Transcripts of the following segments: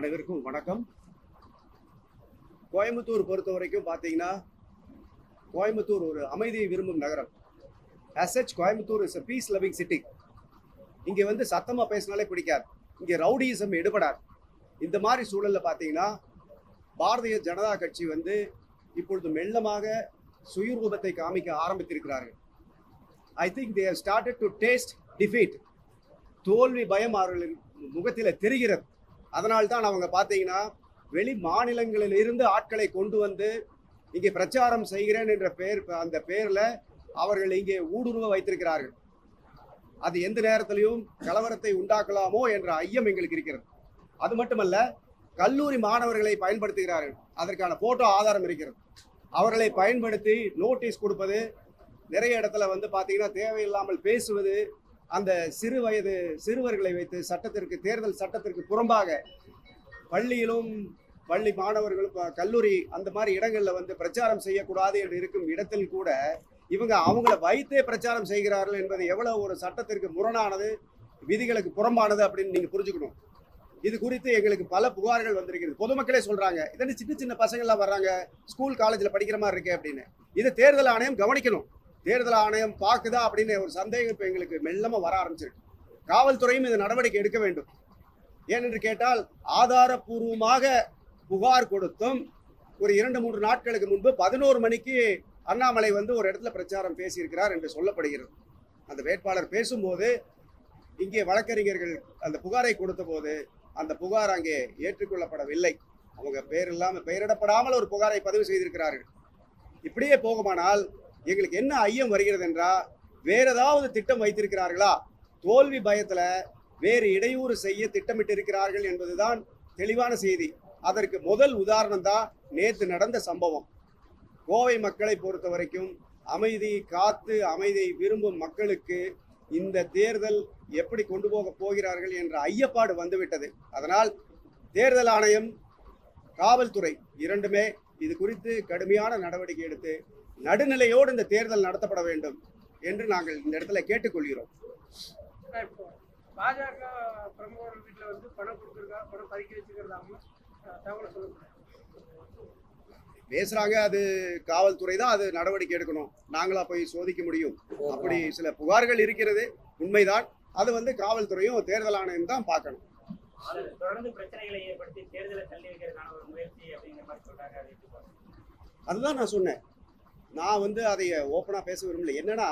அனைவருக்கும் வணக்கம். கோயம்புத்தூர் பொறுத்த வரைக்கும் பார்த்தீங்கன்னா கோயம்புத்தூர் ஒரு அமைதியை விரும்பும் நகரம். அசச் Coimbatore is a peace loving city இங்கே வந்து சத்தமாக பேசினாலே பிடிக்காது. இங்கே ரவுடியிசம் எடுபடாது. இந்த மாதிரி சூழலில் பார்த்தீங்கன்னா பாரதிய ஜனதா கட்சி வந்து இப்பொழுது மெல்லமாக சுயரூபத்தை காமிக்க ஆரம்பித்திருக்கிறார்கள். I think they started to taste defeat தோல்வி பயம் அவர்களின் முகத்தில் தெரிகிறது. அதனால் தான் அவங்க பார்த்தீங்கன்னா வெளி மாநிலங்களில் இருந்து ஆட்களை கொண்டு வந்து இங்கே பிரச்சாரம் செய்கிறேன் என்ற பெயர் அந்த பெயரில் அவர்கள் இங்கே ஊடுருவ வைத்திருக்கிறார்கள். அது எந்த நேரத்திலையும் கலவரத்தை உண்டாக்கலாமோ என்ற ஐயம் எங்களுக்கு இருக்கிறது. அது மட்டுமல்ல கல்லூரி மாணவர்களை பயன்படுத்துகிறார்கள். அதற்கான போட்டோ ஆதாரம் இருக்கிறது. அவர்களை பயன்படுத்தி நோட்டீஸ் கொடுப்பது நிறைய இடத்துல வந்து பார்த்தீங்கன்னா தேவையில்லாமல் பேசுவது அந்த சிறு வயது சிறுவர்களை வைத்து சட்டத்திற்கு தேர்தல் சட்டத்திற்கு புறம்பாக பள்ளியிலும் பள்ளி மாணவர்களும் கல்லூரி அந்த மாதிரி இடங்களில் வந்து பிரச்சாரம் செய்யக்கூடாது என்று இருக்கும் இடத்தில் கூட இவங்க அவங்கள வைத்தே பிரச்சாரம் செய்கிறார்கள் என்பது எவ்வளவு ஒரு சட்டத்திற்கு முரணானது விதிகளுக்கு புறம்பானது அப்படின்னு நீங்க புரிஞ்சுக்கணும். இது குறித்து எங்களுக்கு பல புகார்கள் வந்திருக்கிறது. பொதுமக்களே சொல்றாங்க இதனை சின்ன சின்ன பசங்கள்லாம் வர்றாங்க ஸ்கூல் காலேஜில் படிக்கிற மாதிரி இருக்கே அப்படின்னு. இது தேர்தல் ஆணையம் கவனிக்கணும். தேர்தல் ஆணையம் பார்க்குதா அப்படின்னு ஒரு சந்தேகம் இப்போ எங்களுக்கு மெல்லமாக வர ஆரம்பிச்சிருக்கு. காவல்துறையும் இந்த நடவடிக்கை எடுக்க வேண்டும். ஏனென்று கேட்டால் ஆதாரபூர்வமாக புகார் கொடுத்தும் ஒரு இரண்டு மூன்று நாட்களுக்கு முன்பு பதினோரு மணிக்கு அண்ணாமலை வந்து ஒரு இடத்துல பிரச்சாரம் பேசியிருக்கிறார் என்று சொல்லப்படுகிறது. அந்த வேட்பாளர் பேசும்போது இங்கே வழக்கறிஞர்கள் அந்த புகாரை கொடுத்த போது அந்த புகார் அங்கே ஏற்றுக்கொள்ளப்படவில்லை. அவங்க பெயர் இல்லாமல் பெயரிடப்படாமல் ஒரு புகாரை பதிவு செய்திருக்கிறார்கள். இப்படியே போகுமானால் எங்களுக்கு என்ன ஐயம் வருகிறது என்றால் வேற ஏதாவது திட்டம் வைத்திருக்கிறார்களா? தோல்வி பயத்தில் வேறு இடையூறு செய்ய திட்டமிட்டு இருக்கிறார்கள் என்பதுதான் தெளிவான செய்தி. அதற்கு முதல் உதாரணம் தான் நேற்று நடந்த சம்பவம். கோவை மக்களை பொறுத்த வரைக்கும் அமைதி காத்து அமைதியை விரும்பும் மக்களுக்கு இந்த தேர்தல் எப்படி கொண்டு போக போகிறார்கள் என்ற ஐயப்பாடு வந்துவிட்டது. அதனால் தேர்தல் ஆணையம் காவல்துறை இரண்டுமே இது குறித்து கடுமையான நடவடிக்கை எடுத்து நடுநிலையோடு இந்த தேர்தல் நடத்தப்பட வேண்டும் என்று நாங்கள் இந்த இடத்துல கேட்டுக்கொள்கிறோம். பாஜக பிரமுகர்கள் வீட்டில் வந்து பணம் கொடுத்துருக்கா பணம் பறிக்க வச்சுக்கிறதாகவும் தகவல் சொல்லப்படுது பேசுறாங்க அது காவல்துறை தான் அது நடவடிக்கை எடுக்கணும். நாங்களா போய் சோதிக்க முடியும். அப்படி சில புகார்கள் இருக்கிறது உண்மைதான். அது வந்து காவல்துறையும் தேர்தல் ஆணையம் தான் பார்க்கணும். தொடர்ந்து பிரச்சனைகளை ஏற்படுத்தி தேர்தலை தள்ளி வைக்கிறதுக்கான ஒரு முயற்சி அப்படிங்கிற மாதிரி சொல்றாங்க? அதுதான் நான் சொன்னேன். நான் வந்து அதை ஓப்பனாக பேச விரும்பல. என்னன்னா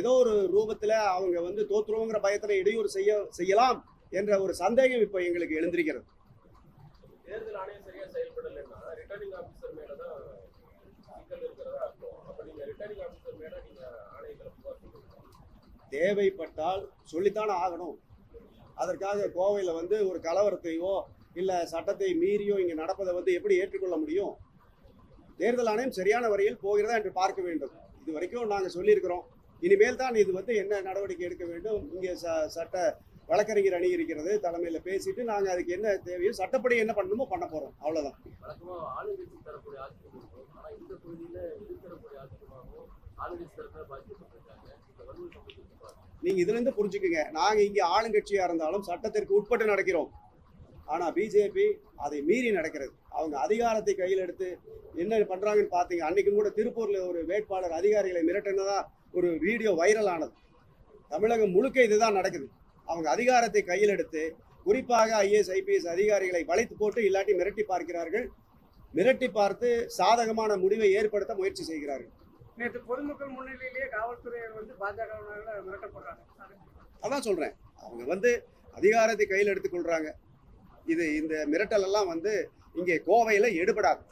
ஏதோ ஒரு ரூபத்தில் அவங்க வந்து தோற்றுருவோங்கிற பயத்தில் இடையூறு செய்ய செய்யலாம் என்ற ஒரு சந்தேகம் இப்போ எங்களுக்கு எழுந்திருக்கிறது. தேர்தல் ஆணையம் சரியா செயல்படலைன்னா ரிட்டர்னிங் ஆபீசர் மேல தான் சிக்கல் இருக்கிறதா அர்த்தம் அப்ப நீங்க ரிட்டர்னிங் ஆபீசர் மேல நீங்க ஆணையத்துல புகார் கொடுக்கணும் தேவைப்பட்டால் சொல்லித்தானே ஆகணும். அதற்காக கோவையில் வந்து ஒரு கலவரத்தையோ இல்லை சட்டத்தை மீறியோ இங்கே நடப்பதை வந்து எப்படி ஏற்றுக்கொள்ள முடியும்? தேர்தல் ஆணையம் சரியான வழியில் போகிறதா என்று பார்க்க வேண்டும். இது வரைக்கும் நாங்கள் சொல்லியிருக்கிறோம். இனிமேல் தான் இது வந்து என்ன நடவடிக்கை எடுக்க வேண்டும்? இங்கே ச சட்ட வழக்கறிஞர் அணி இருக்கிறது. தலைமையில் பேசிட்டு நாங்கள் அதுக்கு என்ன தேவையோ சட்டப்படி என்ன பண்ணணுமோ பண்ண போகிறோம் அவ்வளோதான் நீங்கள் இதுலேருந்து புரிஞ்சுக்குங்க. நாங்கள் இங்கே ஆளுங்கட்சியாக இருந்தாலும் சட்டத்திற்கு உட்பட்டு நடக்கிறோம். ஆனால் பிஜேபி அதை மீறி நடக்கிறது. அவங்க அதிகாரத்தை கையில் எடுத்து என்ன பண்ணுறாங்கன்னு பார்த்தீங்க. அன்னைக்கும் கூட திருப்பூரில் ஒரு வேட்பாளர் அதிகாரிகளை மிரட்டினதா ஒரு வீடியோ வைரல் ஆனது. தமிழகம் முழுக்க இதுதான் நடக்குது. அவங்க அதிகாரத்தை கையில் எடுத்து குறிப்பாக ஐஏஎஸ் ஐபிஎஸ் அதிகாரிகளை வளைத்து போட்டு இல்லாட்டி மிரட்டி பார்க்கிறார்கள். மிரட்டி பார்த்து சாதகமான முடிவை ஏற்படுத்த முயற்சி செய்கிறார்கள். நேற்று பொதுமக்கள் முன்னிலையிலேயே காவல்துறை வந்து பாஜகவினால மிரட்டப்படுறாங்க. அது அதான் சொல்றேன். அவங்க வந்து அதிகாரத்தை கையில் எடுத்துக்கொள்றாங்க இது இந்த மிரட்டல் எல்லாம் வந்து இங்கே கோவையில் எடுபடாது